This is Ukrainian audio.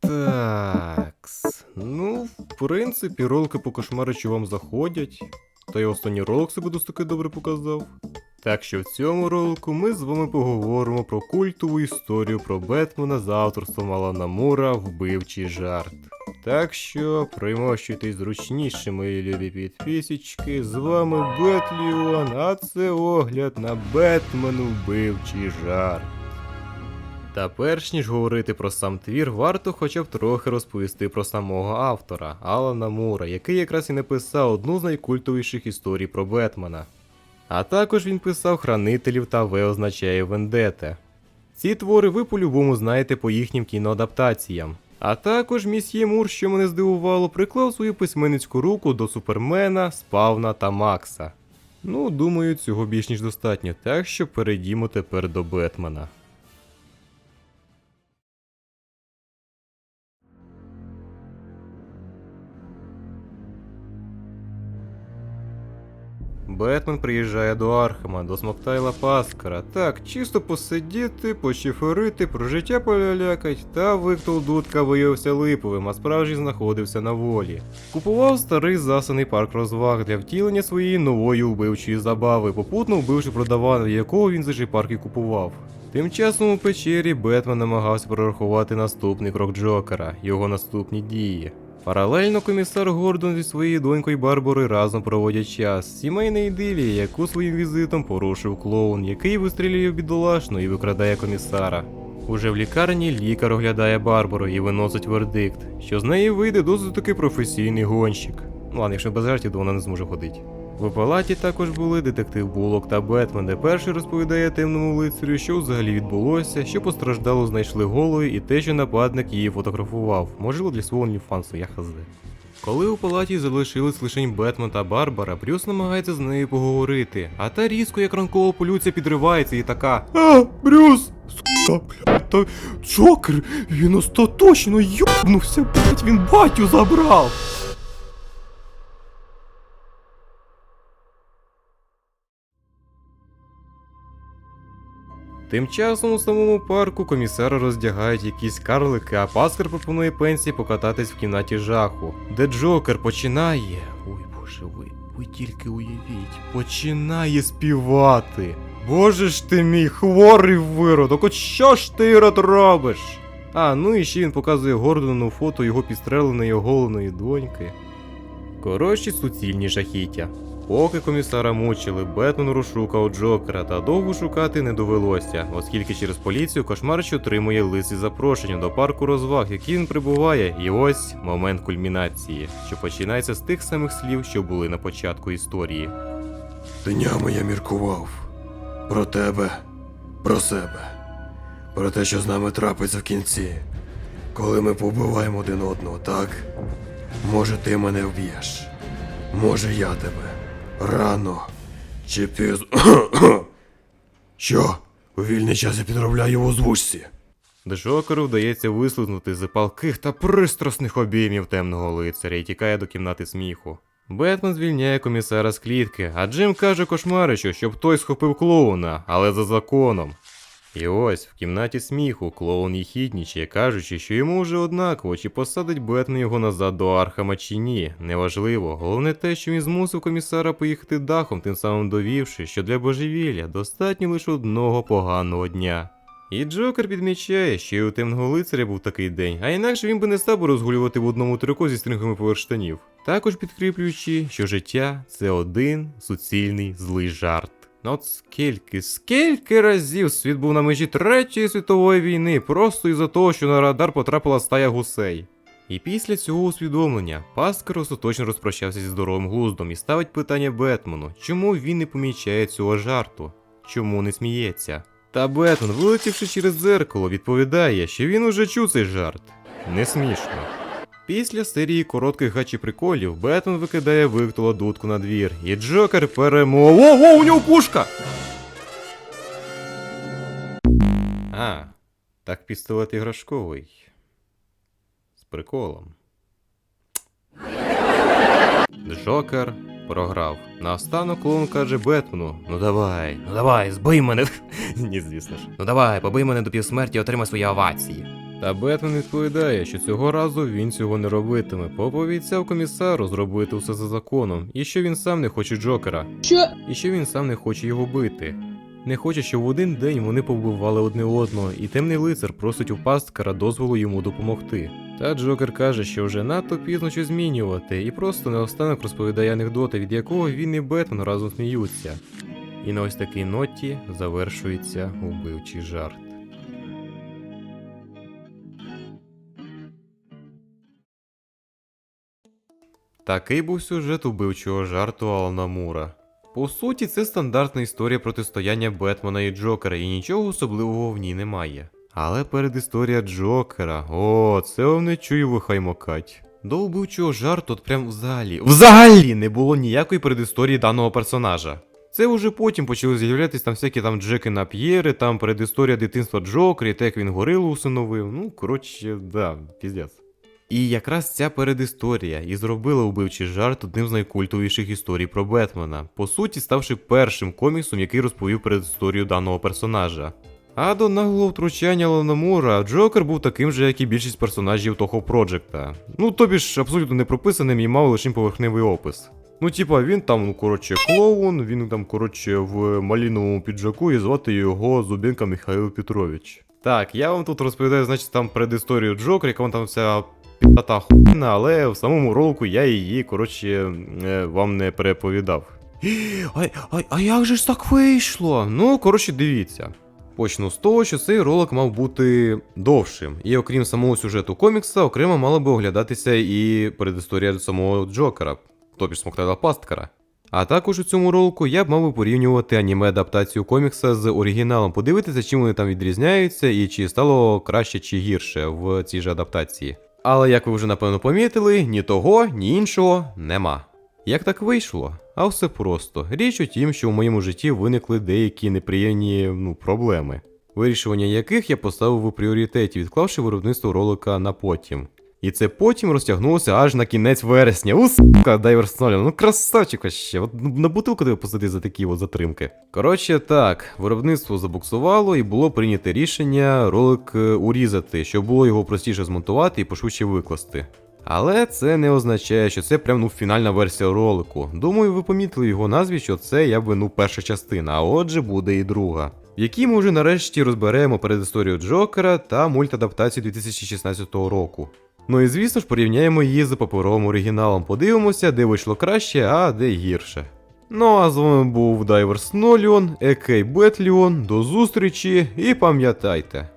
Такс. Ну, в принципі, ролики по кошмаричу вам заходять. Та й останній ролик себе досить таки добре показав. Так що в цьому ролику ми з вами поговоримо про культову історію про Бетмена за авторством Алана Мура Вбивчий жарт. Так що примощуйтесь зручніше, мої любі підписчики. З вами Бетліон, а це огляд на Бетмену Вбивчий жарт. Та перш ніж говорити про сам твір, варто хоча б трохи розповісти про самого автора Алана Мура, який якраз і написав одну з найкультовіших історій про Бетмена. А також він писав Хранителів та В означає Вендете. Ці твори ви по-любому знаєте по їхнім кіноадаптаціям. А також місьє Мур, що мене здивувало, приклав свою письменницьку руку до Супермена, Спавна та Макса. Ну, думаю, цього більш ніж достатньо, так що перейдімо тепер до Бетмена. Бетмен приїжджає до Архема, до Смоктайла Паскара. Так, чисто посидіти, почиферити, про життя полялякать, та Виктор Дудка виявився липовим, а справжній знаходився на волі. Купував старий засаний парк розваг для втілення своєї нової вбивчої забави, попутно вбивши продавана, якого він за парк і купував. Тим часом у печері Бетмен намагався прорахувати наступний крок Джокера, його наступні дії. Паралельно комісар Гордон зі своєю донькою Барбори разом проводять час. Сімейна ідилія, яку своїм візитом порушив клоун, який вистрілює бідолашну і викрадає комісара. Уже в лікарні лікар оглядає Барбару і виносить вердикт, що з неї вийде досить таки професійний гонщик. Ну ладно, якщо без жартів, то вона не зможе ходити. В палаті також були детектив Булок та Бетмен, де перший розповідає темному лицарю, що взагалі відбулося, що постраждало знайшли голою і те, що нападник її фотографував, можливо для свого онліфансу, я хз. Коли у палаті залишились лише Бетмен та Барбара, Брюс намагається з нею поговорити, а та різко, як ранкова полюція, підривається і така. А, Брюс! Сука, блядь, та Джокер, він остаточно йобнувся, блядь, він батю забрав! Тим часом у самому парку комісара роздягають якісь карлики, а Паскар пропонує пенсії покататись в кімнаті жаху, де Джокер починає. Ой боже ви, ви тільки уявіть, починає співати. Боже ж ти мій хворий виродок, от що ж ти Ірод, робиш? А, ну і ще він показує Гордону фото його підстреленої оголеної доньки. Коротші суцільні жахіття. Поки комісара мучили, Бетмен розшукав Джокера, та довго шукати не довелося, оскільки через поліцію кошмарич отримує лист із запрошення до парку розваг, який він прибуває, і ось момент кульмінації, що починається з тих самих слів, що були на початку історії. Днями я міркував про тебе, про себе, про те, що з нами трапиться в кінці, коли ми побиваємо один одного, так? Може, ти мене вб'єш, може я тебе. Рано чи пізно. Що? У вільний час я підробляю в озвучці. Джокеру вдається вислизнути з палких та пристрасних обіймів темного лицаря і тікає до кімнати сміху. Бетмен звільняє комісара з клітки, а Джим каже кошмаричу, щоб той схопив клоуна, але за законом. І ось в кімнаті сміху клоун їхіднічає, кажучи, що йому вже однаково, чи посадить Бетмен його назад до Архама чи ні. Неважливо. Головне те, що він змусив комісара поїхати дахом, тим самим довівши, що для божевілля достатньо лише одного поганого дня. І Джокер підмічає, що і у темного лицаря був такий день, а інакше він би не став розгулювати в одному трико зі стрингами поверх штанів. Також підкріплюючи, що життя це один суцільний злий жарт. Ну От скільки, скільки разів світ був на межі Третьої світової війни, просто із-за того, що на радар потрапила стая гусей. І після цього усвідомлення Паскар остаточно розпрощався зі здоровим глуздом і ставить питання Бетмену, чому він не помічає цього жарту, чому не сміється. Та Бетмен, вилетівши через дзеркало, відповідає, що він уже чув цей жарт. Не смішно. Після серії коротких гачі приколів Бетмен викидає Виктола дудку на двір, і Джокер перемог. О, о, у нього пушка! А, так пістолет іграшковий. З приколом. Джокер програв. Наостанок клоун каже Бетмену: Ну давай, ну давай, збий мене. Ні, звісно ж. Ну давай, побий мене до півсмерті і отримай свої овації. Та Бетмен відповідає, що цього разу він цього не робитиме, пообіцяв комісару зробити все за законом, і що він сам не хоче Джокера, Що? і що він сам не хоче його бити. Не хоче, щоб в один день вони повбивали одне одного, і темний лицар просить у пасткара дозволу йому допомогти. Та Джокер каже, що вже надто пізно щось змінювати, і просто наостанок розповідає анекдота, від якого він і Бетмен разом сміються. І на ось такій ноті завершується убивчий жарт. Такий був сюжет убивчого жарту Алана Мура. По суті, це стандартна історія протистояння Бетмена і Джокера, і нічого особливого в ній немає. Але передісторія Джокера, о, це вам не чую вихаймокать. До убивчого жарту от прям взагалі. Взагалі не було ніякої передісторії даного персонажа. Це вже потім почали з'являтися там всякі там Джеки Нап'єри, там передісторія дитинства Джокера, і те, як він горилу усиновив. Ну, коротше, да, піздець. І якраз ця передісторія і зробила убивчий жарт одним з найкультовіших історій про Бетмена, по суті, ставши першим коміксом, який розповів передісторію даного персонажа. А до наглого втручання Ланомура Джокер був таким же, як і більшість персонажів того Проджекта. Ну тобі ж абсолютно не прописаним і мав лише поверхневий опис. Ну, типа, він там, ну коротше, клоун, він там, коротше, в маліновому піджаку і звати його Зубенка Михайло Петрович. Так, я вам тут розповідаю, значить, там предісторію Джокера, яка вона там вся п'ята хуйна, але в самому ролику я її, коротше, е, вам не переповідав. А, а, а як же ж так вийшло? Ну, коротше, дивіться. Почну з того, що цей ролик мав бути довшим, і окрім самого сюжету комікса, окремо мала би оглядатися і передісторія самого Джокера, тобі ж Смоктайла Пасткара. А також у цьому ролику я б мав би порівнювати аніме-адаптацію комікса з оригіналом, подивитися, чим вони там відрізняються, і чи стало краще чи гірше в цій же адаптації. Але як ви вже напевно помітили, ні того, ні іншого нема. Як так вийшло? А все просто. Річ у тім, що в моєму житті виникли деякі неприємні ну, проблеми, вирішування яких я поставив у пріоритеті, відклавши виробництво ролика на потім. І це потім розтягнулося аж на кінець вересня. У сука, Дайвер Снолін, ну красавчик ще. От на бутилку тебе посади за такі от затримки. Коротше, так, виробництво забуксувало і було прийнято рішення ролик е, урізати, щоб було його простіше змонтувати і пошвидше викласти. Але це не означає, що це прям ну фінальна версія ролику. Думаю, ви помітили його назві, що це якби ну перша частина, а отже буде і друга. В якій ми вже нарешті розберемо передісторію Джокера та мультадаптацію 2016 року. Ну і звісно ж порівняємо її з паперовим оригіналом, подивимося, де вийшло краще, а де гірше. Ну а з вами був Дайверс Ноліон, Екей Бетліон, до зустрічі і пам'ятайте.